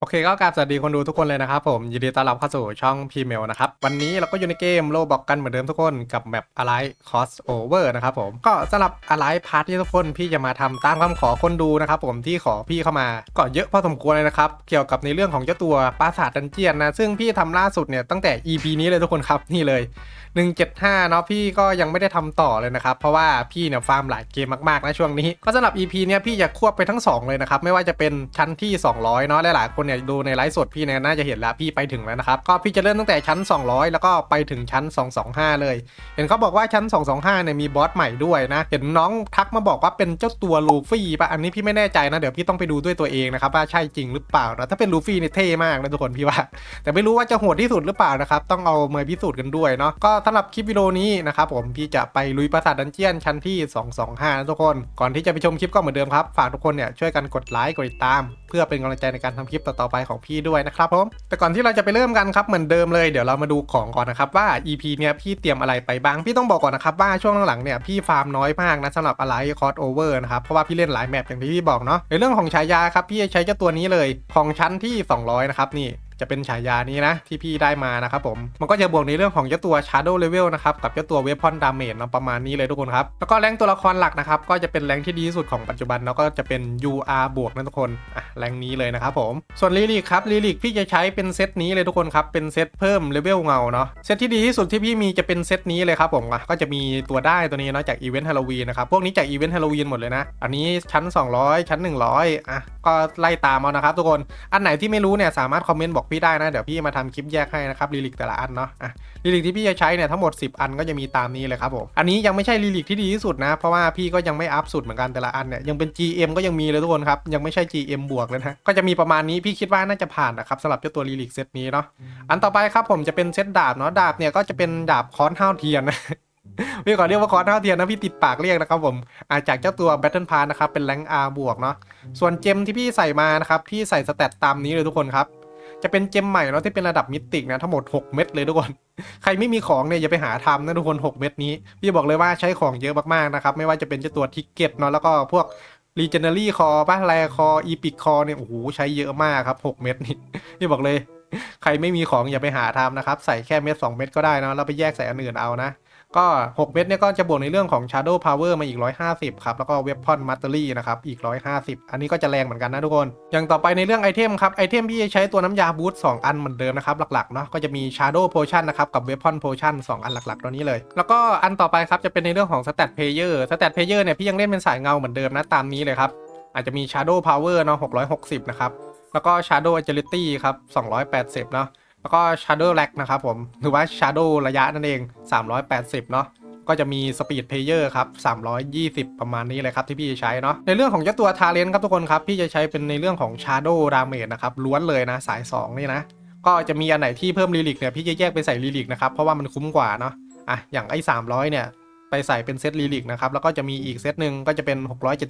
โอเคก็กราบสวัสดีคนดูทุกคนเลยนะครับผม ยินดีต้อนรับเข้าสู่ช่องพีเมลนะครับ วันนี้เราก็อยู่ในเกมโลบอกกันเหมือนเดิมทุกคนกับแมปอะไรคอสโอเวอร์นะครับผม ก็สำหรับอะไรพาร์ทที่ทุกคนพี่จะมาทำตามคำขอคนดูนะครับผมที่ขอพี่เข้ามาก็เยอะพอสมควรเลยนะครับ เกี่ยวกับในเรื่องของเจ้าตัวปราสาทดันเจียนนะ ซึ่งพี่ทำล่าสุดเนี่ยตั้งแต่ EP นี้เลยทุกคนครับนี่เลย 175 เนาะพี่ก็ยังไม่ได้ทำต่อเลยนะครับเพราะว่าพี่เนี่ยฟาร์มหลายเกมมากๆนะช่วงนี้ ก็สำหรับ EP เนี่ยพี่จะควบไปทั้ง 2 เลยนะครับไม่ว่าจะเป็นชั้นที่ 200 เนาะหลายๆคนเนี่ยดูในไลฟ์สดพี่เนี่ยน่าจะเห็นแล้วพี่ไปถึงแล้วนะครับ ก็พี่จะเริ่มตั้งแต่ชั้น 200 แล้วก็ไปถึงชั้น 225 เลย เห็นเขาบอกว่าชั้น 225เนี่ยมีบอสใหม่ด้วยนะ เห็นน้องทักมาบอกว่าเป็นเจ้าตัวลูฟี่ปะอันนี้พี่ไม่แน่ใจนะเดี๋ยวพี่ต้องไปดูด้วยตัวเองนะครับว่าใช่จริงหรือเปล่านะถ้าเป็นลูฟี่เนี่ยเท่มากนะทุกคนพี่ว่า แต่ไม่รู้ว่าจะโหดที่สุดหรือเปล่านะครับต้องเอาเมย์พิสูจน์กันด้วยเนาะก็สำหรับคลิปวิดีโอนี้นะครับผมพี่จะไปลุยปราสาทดันเจียนชั้นที่ 225นะทุกคนก่อนที่จะไปชมคลิปก็เหมือนเดิมครับฝากทุกคนเนี่ยช่วยกันกดไลค์กดติดตาม เพื่อเป็นกำลังใจในการทำคลิปต่ต่อไปของพี่ด้วยนะครับผมแต่ก่อนที่เราจะไปเริ่มกันครับเหมือนเดิมเลยเดี๋ยวเรามาดูของก่อนนะครับว่า EP เนี่ยพี่เตรียมอะไรไปบ้างพี่ต้องบอกก่อนนะครับว่าช่วงหลังๆเนี่ยพี่ฟาร์มน้อยมากนะสำหรับอะไรคอร์สโอเวอร์นะครับเพราะว่าพี่เล่นหลายแมปอย่างที่พี่บอกเนาะในเรื่องของฉายาครับพี่จะใช้เจ้าตัวนี้เลยของชั้นที่ 200 นะครับนี่ จะเป็นฉายานี้นะที่พี่ได้มานะครับผม มันก็จะบวกในเรื่องของเจ้าตัว Shadow Level นะครับกับเจ้าตัว Weapon Damage นะประมาณนี้เลยทุกคนครับ แล้วก็แรงตัวละครหลักนะครับก็จะเป็นแรงที่ดีที่สุดของปัจจุบันแล้วก็จะเป็น UR บวกนะทุกคนอะแรงนี้เลยนะครับผมส่วนลิลิกครับลิลิกพี่จะใช้เป็นเซตนี้เลยทุกคนครับเป็นเซตเพิ่มเลเวลเงาเนาะเซตที่ดีที่สุดที่พี่มีจะเป็นเซตนี้เลยครับผมอะก็จะมีตัวได้ตัวนี้เนาะจากอีเวนต์ฮาโลวีนนะครับพวกนี้จากอีเวนต์ฮาโลวีนหมดเลยนะอันนี้ชั้น 200 ชั้น 100อะก็ไล่ตามเอานะครับทุกคนอันไหนที่ไม่รู้เนี่ยสามารถคอมเมนต์บอกพี่ได้นะ เดี๋ยวพี่มาทำคลิปแยกให้นะครับลิลิกแต่ละอันเนาะอะลิลิกที่พี่จะใช้เนี่ยทั้งหมด 10 อันก็จะมีตามนี้เลยครับผมอันนี้ยังไม่ใช่ลิลิกที่ดีที่สุดนะ เพราะว่าพี่ก็ยังไม่อัพสุดเหมือนกันแต่ละอันเนี่ยยังเป็น GM ก็ยังมีเลยทุกคนครับยังไม่ใช่ GM บวกเลยนะก็จะมีประมาณนี้พี่คิดว่าน่าจะผ่านนะครับสำหรับเจ้าตัวลิลิกเซตนี้เนาะอันต่อไปครับผมจะเป็นเซตดาบเนาะดาบเนี่ยก็จะเป็นดาบค้อนห้าวเทียนนะพี่ขอเรียกว่าคอร์สเท่าเทียมนะพี่ติดปากเรียกนะครับผมอาจากเจ้าตัว Battle Pass นะครับเป็นแรงอาบวกเนาะส่วนเจมที่พี่ใส่มานะครับพี่ใส่สเตตตามนี้เลยทุกคนครับ จะเป็นเจมใหม่เนาะที่เป็นระดับมิติกนะทั้งหมด 6 เม็ดเลยทุกคน ใครไม่มีของเนี่ยอย่าไปหาทำนะทุกคน 6 เม็ดนี้ พี่บอกเลยว่าใช้ของเยอะมากๆนะครับ ไม่ว่าจะเป็นเจ้าตัวทิกเก็ตเนาะแล้วก็พวก Legendary คอบ้าแรคออีพิกคอเนี่ยโอ้โหใช้เยอะมากครับ 6 เม็ดนี่พี่บอกเลย ใครไม่มีของอย่าไปหาทำนะครับใส่แค่เม็ด2เม็ดก็ได้นะแล้วไปแยกใส่อันอื่นเอานะ ก็ 6 เม็ดเนี่ยก็จะบวกในเรื่องของ Shadow Power มาอีก 150 ครับ แล้วก็ Weapon Mastery นะครับ อีก 150 อันนี้ก็จะแรงเหมือนกันนะทุกคน อย่างต่อไปในเรื่องไอเทมครับ ไอเทมพี่จะใช้ตัวน้ำยาบูสต์2อันเหมือนเดิมนะครับ หลักๆเนาะ ก็จะมี Shadow Potion นะครับ กับ Weapon Potion 2 อันหลักๆ ตัวนี้เลย แล้วก็อันต่อไปครับ จะเป็นในเรื่องของ Stat Player Stat Player เนี่ยพี่ยังเล่นเป็นสายเงาเหมือนเดิมนะตามนี้เลยครับ อาจจะมี Shadow Power เนาะ660 นะครับ แล้วก็ Shadow Agility ครับ280 เนาะ แล้วก็ Shadow Lag นะครับผม หรือว่า Shadow ระยะนั่นเอง 380 เนาะก็จะมี Speed Player ครับ 320 ประมาณนี้เลยครับที่พี่จะใช้เนาะในเรื่องของเจ้าตัว Talent ครับทุกคนครับ พี่จะใช้เป็นในเรื่องของ Shadow Damage นะครับล้วนเลยนะสาย 2 นี่นะ ก็จะมีอันไหนที่เพิ่มลิลิกเนี่ยพี่จะแยกไปใส่ลิลิกนะครับเพราะว่ามันคุ้มกว่าเนาะอะอย่างไอ้300 เนี่ยไปใส่เป็นเซตลิลิกนะครับแล้วก็จะมีอีกเซตหนึ่งก็จะเป็น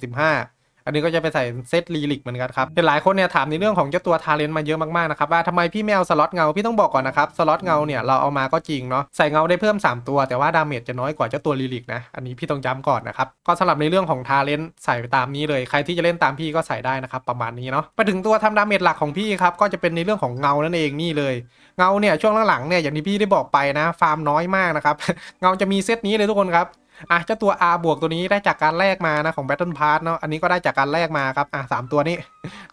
675 อันนี้ก็จะไปใส่เซตลีลิกเหมือนกันครับเป็นหลายคนเนี่ยถามในเรื่องของเจ้าตัวทาเลนต์มาเยอะมากๆนะครับว่าทำไมพี่ไม่เอาสล็อตเงาพี่ต้องบอกก่อนนะครับสล็อตเงาเนี่ยเราเอามาก็จริงเนาะใส่เงาได้เพิ่ม 3 ตัวแต่ว่าดาเมจจะน้อยกว่าเจ้าตัวลีลิกนะอันนี้พี่ต้องย้ำก่อนนะครับก็สำหรับในเรื่องของทาเลนต์ใส่ไปตามนี้เลยใครที่จะเล่นตามพี่ก็ใส่ได้นะครับประมาณนี้เนาะไปถึงตัวทำดาเมจหลักของพี่ครับก็จะเป็นในเรื่องของเงานั่นเองนี่เลยเงาเนี่ยช่วงหลังๆเนี่ยอย่างที่พี่ได้บอกไปนะฟาร์มน้อยมากนะครับเงาจะมีเซตนี้เลยทุกคนครับ อะเจ้าตัว R บวกตัวนี้ได้จากการแลกมานะของ Battle Pass เนาะอันนี้ก็ได้จากการแลกมาครับอะสามตัวนี้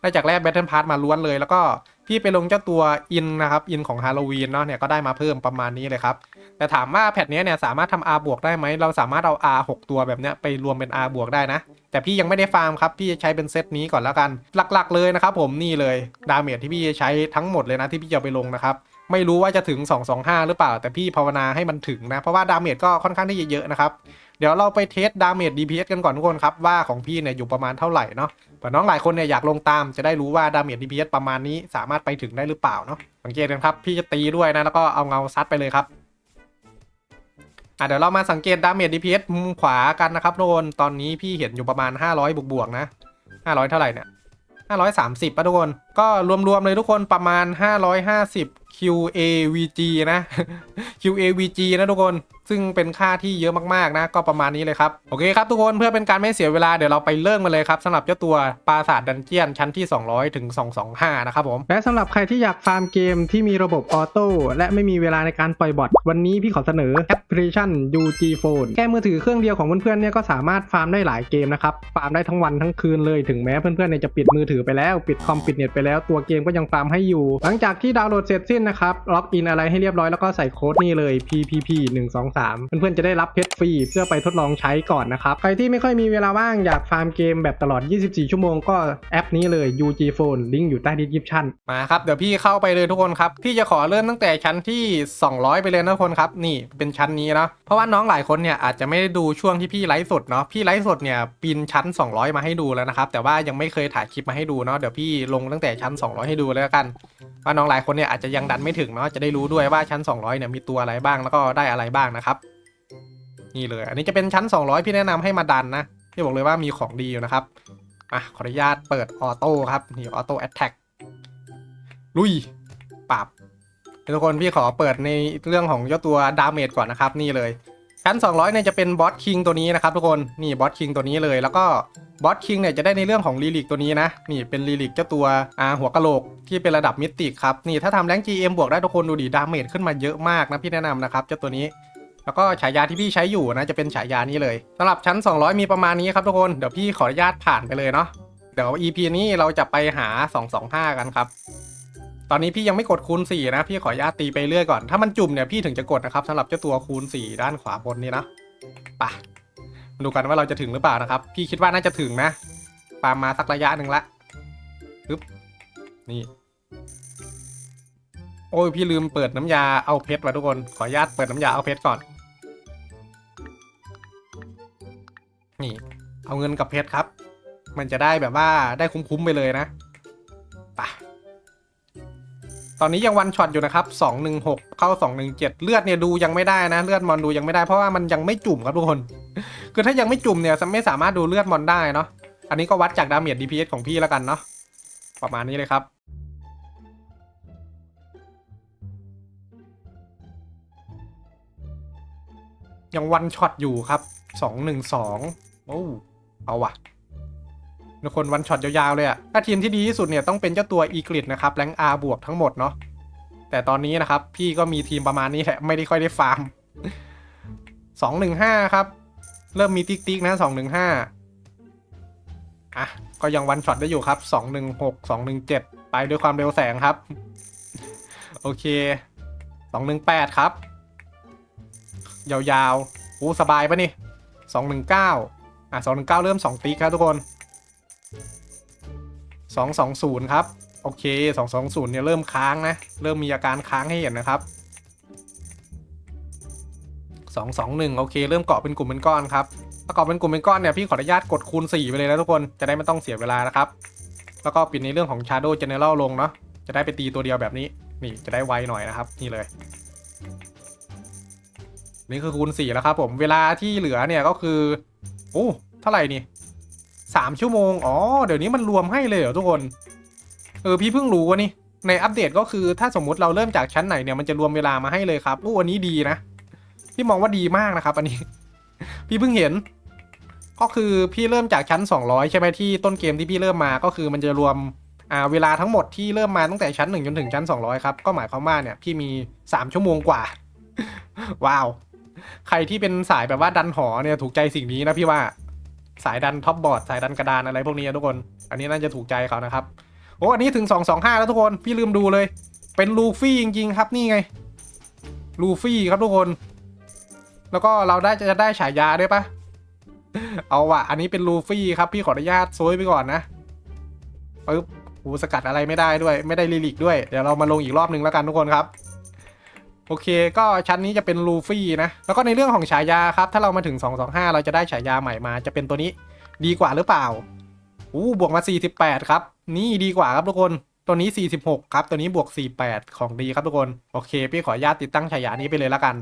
ได้จากแลก Battle Pass มาล้วนเลยแล้วก็ พี่ไปลงเจ้าตัวอินนะครับอินของฮาโลวีนเนาะเนี่ยก็ได้มาเพิ่มประมาณนี้เลยครับ แต่ถามว่าแพทนี้เนี่ยสามารถทำ R บวกได้ไหมเราสามารถเอา R 6 ตัวแบบเนี้ยไปรวมเป็น R บวกได้นะ แต่พี่ยังไม่ได้ฟาร์มครับ พี่จะใช้เป็นเซตนี้ก่อนแล้วกัน หลักๆเลยนะครับผมนี่เลยดาเมจที่พี่จะใช้ทั้งหมดเลยนะที่พี่จะไปลงนะครับไม่รู้ว่าจะถึง 225 หรือเปล่า แต่พี่ภาวนาให้มันถึงนะเพราะว่าดาเมจก็ค่อนข้างที่จะเยอะนะครับ เดี๋ยวเราไปเทสดาเมจ DPS กันก่อนทุกคนครับว่าของพี่เนี่ยอยู่ประมาณเท่าไหร่เนาะเผื่อน้องหลายคนเนี่ยอยากลงตามจะได้รู้ว่าดาเมจ DPS ประมาณนี้สามารถไปถึงได้หรือเปล่าเนาะสังเกตกันครับพี่จะตีด้วยนะแล้วก็เอาเงาซัดไปเลยครับอะเดี๋ยวเรามาสังเกตดาเมจ DPS มุมขวากันนะครับทุกคนตอนนี้พี่เห็นอยู่ประมาณ 500 บวกๆนะ500 เท่าไหร่เนี่ย530ป่ะทุกคนก็รวมๆเลยทุกคนประมาณ 550 QAVG นะ QAVG นะทุกคน ซึ่งเป็นค่าที่เยอะมากๆนะก็ประมาณนี้เลยครับโอเคครับทุกคนเพื่อเป็นการไม่เสียเวลาเดี๋ยวเราไปเริ่มกันเลยครับสำหรับเจ้าตัวปราสาทดันเจียนชั้นที่ 200 ถึง 225 นะครับผมและสำหรับใครที่อยากฟาร์มเกมที่มีระบบออโต้และไม่มีเวลาในการปล่อยบอทวันนี้พี่ขอเสนอแอปพลิเคชัน UG Phone แค่มือถือเครื่องเดียวของเพื่อนๆเนี่ยก็สามารถฟาร์มได้หลายเกมนะครับฟาร์มได้ทั้งวันทั้งคืนเลยถึงแม้เพื่อนๆเนี่ยจะปิดมือถือไปแล้วปิดคอมปิดเน็ตไปแล้วตัวเกมก็ยังฟาร์มให้อยู่ หลังจากที่ดาวน์โหลดเสร็จสิ้นนะครับล็อกอินอะไรให้เรียบร้อยแล้วก็ใส่โค้ดนี่เลย PPP 1 2 3เพื่อนๆจะได้รับเพชรฟรีเพื่อไปทดลองใช้ก่อนนะครับ ใครที่ไม่ค่อยมีเวลาว่างอยากฟาร์มเกมแบบตลอด 24 ชั่วโมงก็แอปนี้เลย UG Phone ลิงก์อยู่ใต้ดีสคริปชั่นมาครับ เดี๋ยวพี่เข้าไปเลยทุกคนครับ พี่จะขอเริ่มตั้งแต่ชั้นที่ 200 ไปเลยนะทุกคนครับ นี่เป็นชั้นนี้เนาะเพราะว่าน้องหลายคนเนี่ยอาจจะไม่ได้ดูช่วงที่พี่ไลฟ์สดเนาะพี่ไลฟ์สดเนี่ยปีนชั้น 200 มาให้ดูแล้วนะครับแต่ว่ายังไม่เคยถ่ายคลิปมาให้ดูเนาะเดี๋ยวพี่ลงตั้งแต่ชั้น 200 ให้ดูแล้วกันว่าน้องหลายคนเนี่ยอาจจะยังดันไม่ถึงเนาะจะได้รู้ด้วยว่าชั้น 200 เนี่ยมีตัวอะไรบ้างแล้วก็ได้อะไรบ้างนะครับนี่เลย อันนี้จะเป็นชั้น 200 พี่แนะนำให้มาดันนะพี่บอกเลยว่ามีของดีอยู่นะครับอะขออนุญาตเปิดออโต้ครับนี่ออโต้แอตแทกลุยปรับทุกคนพี่ขอเปิดในเรื่องของเจ้าตัวดาเมจก่อนนะครับ นี่เลยชั้น 200เนี่ยจะเป็นบอสคิงตัวนี้นะครับทุกคนนี่บอสคิงตัวนี้เลยแล้วก็บอสคิงเนี่ยจะได้ในเรื่องของลีลิกตัวนี้นะนี่เป็นลีลิกเจ้าตัวอ่าหัวกะโหลกที่เป็นระดับมิติครับนี่ถ้าทำแรง GM บวกได้ทุกคนดูดิดาเมจขึ้นมาเยอะมากนะพี่แนะนำนะครับเจ้าตัวนี้ แล้วก็ฉายาที่พี่ใช้อยู่นะจะเป็นฉายานี้เลยสำหรับชั้น 200 มีประมาณนี้ครับทุกคนเดี๋ยวพี่ขออนุญาตผ่านไปเลยเนาะเดี๋ยว EP นี้เราจะไปหา 225 กันครับ ตอนนี้พี่ยังไม่กดคูณ 4 นะ พี่ขออนุญาตตีไปเรื่อยก่อน ถ้ามันจุ่มเนี่ยพี่ถึงจะกดนะครับสำหรับเจ้าตัวคูณ 4 ด้านขวาบนนี้นะปมาดูกันว่าเราจะถึงหรือเปล่านะครับ พี่คิดว่าน่าจะถึงนะปามมาสักระยะหนึ่งละปึ๊บนี่ โอ้ยพี่ลืมเปิดน้ำยาเอาเพชรว่ะทุกคน ขออนุญาตเปิดน้ำยาเอาเพชรก่อน นี่ เอาเงินกับเพชรครับ มันจะได้แบบว่าได้คุ้มๆไปเลยนะไปตอนนี้ยังวันช็อตอยู่นะครับ216เข้า217เลือดเนี่ยดูยังไม่ได้นะ เลือดมอนดูยังไม่ได้เพราะว่ามันยังไม่จุ่มครับทุกคน คือถ้ายังไม่จุ่มเนี่ยไม่สามารถดูเลือดมอนได้เนาะ อันนี้ก็วัดจากดาเมจ DPS ของพี่แล้วกันเนาะ ประมาณนี้เลยครับยังวันช็อตอยู่ครับ สองหนึ่งสองโอ้เอาว่ะทุกคนวันช็อตยาวๆเลยอะถ้าทีมที่ดีที่สุดเนี่ยต้องเป็นเจ้าตัวอีกริดนะครับแรงอาบวกทั้งหมดเนาะแต่ตอนนี้นะครับ พี่ก็มีทีมประมาณนี้แหละไม่ได้ค่อยได้ฟาร์มสองหนึ่งห้าครับ เริ่มมีติ๊กติ๊กนะสองหนึ่งห้าอะก็ยังวันช็อตได้อยู่ครับสองหนึ่งหกสองหนึ่งเจ็ดไปด้วยความเร็วแสงครับ โอเคสองหนึ่งแปดครับ ยาวๆโอ้สบายปะนี่ สองหนึ่งเก้าอะสองหนึ่งเก้าเริ่มสองติ๊กครับทุกคนสองสองศูนย์ครับโอเคสองสองศูนย์เนี่ยเริ่มค้างนะเริ่มมีอาการค้างให้เห็นนะครับสองสองหนึ่งโอเคเริ่มเกาะเป็นกลุ่มเป็นก้อนครับถ้าเกาะเป็นกลุ่มเป็นก้อนเนี่ยพี่ขออนุญาตกดคูณ4ไปเลยนะทุกคนจะได้ไม่ต้องเสียเวลานะครับแล้วก็ปิดในเรื่องของ Shadow General ลงเนาะจะได้ไปตีตัวเดียวแบบนี้นี่จะได้ไวหน่อยนะครับนี่เลย นี่คือคูณ4แล้วครับผมเวลาที่เหลือเนี่ยก็คือโอ้เท่าไหร่นี่สามชั่วโมง อ๋อ เดี๋ยวนี้มันรวมให้เลยเหรอทุกคน เออ พี่เพิ่งรู้ว่านี่ ในอัปเดตก็คือถ้าสมมุติเราเริ่มจากชั้นไหนเนี่ยมันจะรวมเวลามาให้เลยครับโอ้อันนี้ดีนะ พี่มองว่าดีมากนะครับอันนี้ พี่เพิ่งเห็น ก็คือพี่เริ่มจากชั้น 200 ใช่ไหมที่ต้นเกมที่พี่เริ่มมาก็คือมันจะรวมอ่าเวลาทั้งหมดที่เริ่มมาตั้งแต่ชั้น1จนถึงชั้น 200 ครับ ก็หมายความว่าเนี่ยพี่มี 3 ชั่วโมงกว่า ว้าว ใครที่เป็นสายแบบว่าดันหอเนี่ยถูกใจสิ่งนี้นะพี่ว่าสายดันท็อปบอร์ดสายดันกระดานอะไรพวกนี้นะทุกคน อันนี้น่าจะถูกใจเขานะครับโอ้อันนี้ถึง 225 แล้วทุกคนพี่ลืมดูเลย เป็นลูฟี่จริง ๆ ครับนี่ไงลูฟี่ครับทุกคน แล้วก็เราได้จะได้ฉายาด้วยปะเอาว่ะอันนี้เป็นลูฟี่ครับพี่ขออนุญาตโซยไปก่อนนะปึ๊บหูสกัดอะไรไม่ได้ด้วย ไม่ได้ลิลิกด้วย เดี๋ยวเรามาลงอีกรอบนึงแล้วกันทุกคนครับ โอเค ก็ชั้นนี้จะเป็นลูฟี่นะ แล้วก็ในเรื่องของฉายาครับ ถ้าเรามาถึง 225 เราจะได้ฉายาใหม่มา จะเป็นตัวนี้ ดีกว่าหรือเปล่า อู้บวกมา 48 ครับ นี่ดีกว่าครับทุกคน ตัวนี้ 46 ครับ ตัวนี้บวก 48 ของดีครับทุกคน โอเค พี่ขออนุญาตติดตั้งฉายานี้ไปเลยละกัน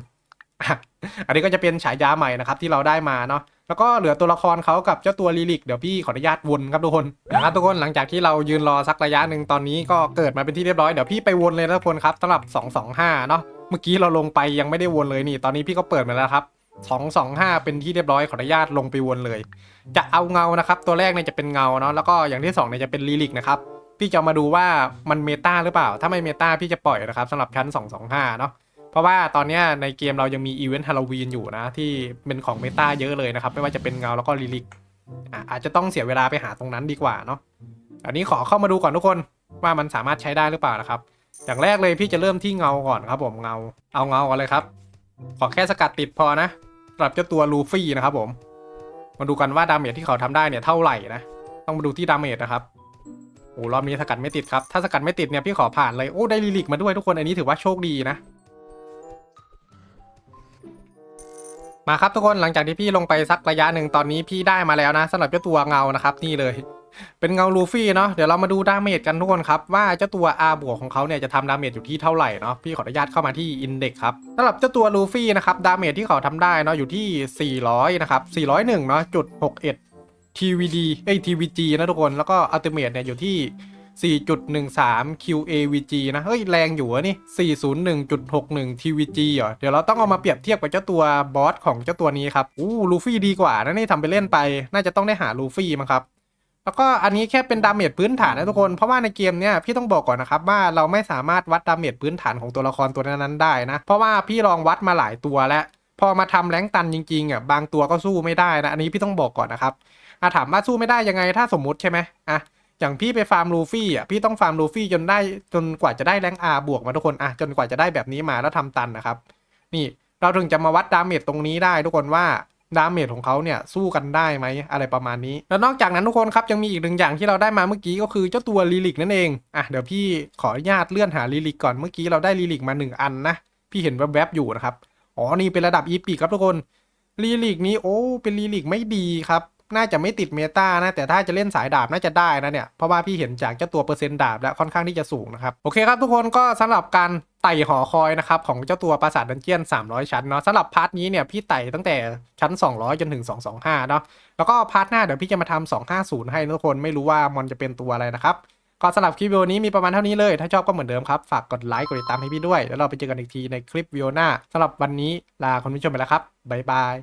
อันนี้ก็จะเป็นฉายาใหม่นะครับที่เราได้มาเนาะแล้วก็เหลือตัวละครเขากับเจ้าตัวลิลิกเดี๋ยวพี่ขออนุญาตวนครับทุกคนนะครับทุกคนหลังจากที่เรายืนรอสักระยะหนึ่งตอนนี้ก็เกิดมาเป็นที่เรียบร้อยเดี๋ยวพี่ไปวนเลยนะทุกคนครับสำหรับ 225 เนาะเมื่อกี้เราลงไปยังไม่ได้วนเลยนี่ ตอนนี้พี่ก็เปิดมาแล้วครับ225 เป็นที่เรียบร้อยขออนุญาตลงไปวนเลย จะเอาเงานะครับ ตัวแรกเนี่ยจะเป็นเงาเนาะแล้วก็อย่างที่2เนี่ยจะเป็นลิลิกนะครับพี่จะมาดูว่ามันเมตาหรือเปล่า ถ้าไม่เมตาพี่จะปล่อยนะครับสำหรับชั้น 225 เนาะ เพราะว่าตอนนี้ในเกมเรายังมีอีเวนต์ฮาโลวีนอยู่นะ ที่เป็นของเมตาเยอะเลยนะครับ ไม่ว่าจะเป็นเงาแล้วก็ลิลิกอาจจะต้องเสียเวลาไปหาตรงนั้นดีกว่าเนาะอันนี้ขอเข้ามาดูก่อนทุกคนว่ามันสามารถใช้ได้หรือเปล่านะครับ อย่างแรกเลยพี่จะเริ่มที่เงาก่อนครับผมเงาเอาเงาก่อนเลยครับ ขอแค่สกัดติดพอนะสำหรับเจ้าตัวลูฟี่นะครับผมมาดูกันว่าดาเมจที่เขาทำได้เนี่ยเท่าไหร่นะต้องมาดูที่ดาเมจนะครับโอ้รอบนี้สกัดไม่ติดครับ ถ้าสกัดไม่ติดเนี่ยพี่ขอผ่านเลย โอ้ได้ลิลิกมาด้วยทุกคน อันนี้ถือว่าโชคดีนะ มาครับทุกคนหลังจากที่พี่ลงไปสักระยะหนึ่งตอนนี้พี่ได้มาแล้วนะสำหรับเจ้าตัวเงานะครับนี่เลย เป็นเงาลูฟี่เนาะเดี๋ยวเรามาดูดาเมจกันทุกคนครับว่าเจ้าตัว R บวกของเขาเนี่ยจะทำดาเมจอยู่ที่เท่าไหร่เนาะพี่ขออนุญาตเข้ามาที่อินเด็กครับสำหรับเจ้าตัวลูฟี่นะครับดาเมจที่เขาทำได้เนาะอยู่ที่ 400นะครับ401เนาะจุด61 TVD เอ้ย TVG นะทุกคนแล้วก็อัลติเมทเนี่ยอยู่ที่ 4.13 QAVG นะเฮ้ยแรงอยู่อะนี่ 401.61 TVG เหรอ เดี๋ยวเราต้องเอามาเปรียบเทียบกับเจ้าตัวบอสของเจ้าตัวนี้ครับ อู้ลูฟี่ดีกว่านะนี่ทำไปเล่นไป น่าจะต้องได้หาลูฟี่มั้งครับแล้วก็อันนี้แค่เป็นดาเมจพื้นฐานนะทุกคน เพราะว่าในเกมเนี้ยพี่ต้องบอกก่อนนะครับว่าเราไม่สามารถวัดดาเมจพื้นฐานของตัวละครตัวนั้นๆได้นะ เพราะว่าพี่ลองวัดมาหลายตัวแล้วพอมาทำแรงตันจริงๆอะบางตัวก็สู้ไม่ได้นะอันนี้พี่ต้องบอกก่อนนะครับอะถามว่าสู้ไม่ได้ยังไงถ้าสมมุติใช่ไหมอะ อย่างพี่ไปฟาร์มลูฟี่อะพี่ต้องฟาร์มลูฟี่จนได้จนกว่าจะได้แรงอาบวกมาทุกคนอะจนกว่าจะได้แบบนี้มาแล้วทำตันนะครับ นี่เราถึงจะมาวัดดาเมจตรงนี้ได้ทุกคนว่าดาเมจของเขาเนี่ยสู้กันได้ไหมอะไรประมาณนี้ แล้วนอกจากนั้นทุกคนครับยังมีอีกหนึ่งอย่างที่เราได้มาเมื่อกี้ก็คือเจ้าตัวลิลิกนั่นเองอะเดี๋ยวพี่ขออนุญาตเลื่อนหาลิลิกก่อนเมื่อกี้เราได้ลิลิกมาหนึ่งอันนะพี่เห็นแวบๆอยู่นะครับอ๋อนี่เป็นระดับอีปีครับทุกคนลิลิกนี้โอ้เป็นลิลิกไม่ดีครับ น่าจะไม่ติดเมตานะ แต่ถ้าจะเล่นสายดาบน่าจะได้นะเนี่ย เพราะว่าพี่เห็นจากเจ้าตัวเปอร์เซ็นต์ดาบแล้วค่อนข้างที่จะสูงนะครับ โอเคครับทุกคนก็สำหรับการไต่หอคอยนะครับของเจ้าตัวปราสาทดันเจียน 300 ชั้นเนาะสำหรับพาร์ทนี้เนี่ยพี่ไต่ตั้งแต่ชั้น 200 จนถึง 225 เนาะแล้วก็พาร์ทหน้าเดี๋ยวพี่จะมาทำ250 ให้ทุกคนไม่รู้ว่ามอนจะเป็นตัวอะไรนะครับก็สำหรับคลิปวิดีโอนี้มีประมาณเท่านี้เลย ถ้าชอบก็เหมือนเดิมครับ ฝากกดไลค์ กดติดตามให้พี่ด้วย แล้วเราไปเจอกันอีกทีในคลิปวิดีโอหน้าสำหรับวันนี้ลาคุณผู้ชมไปแล้วครับ บ๊ายบาย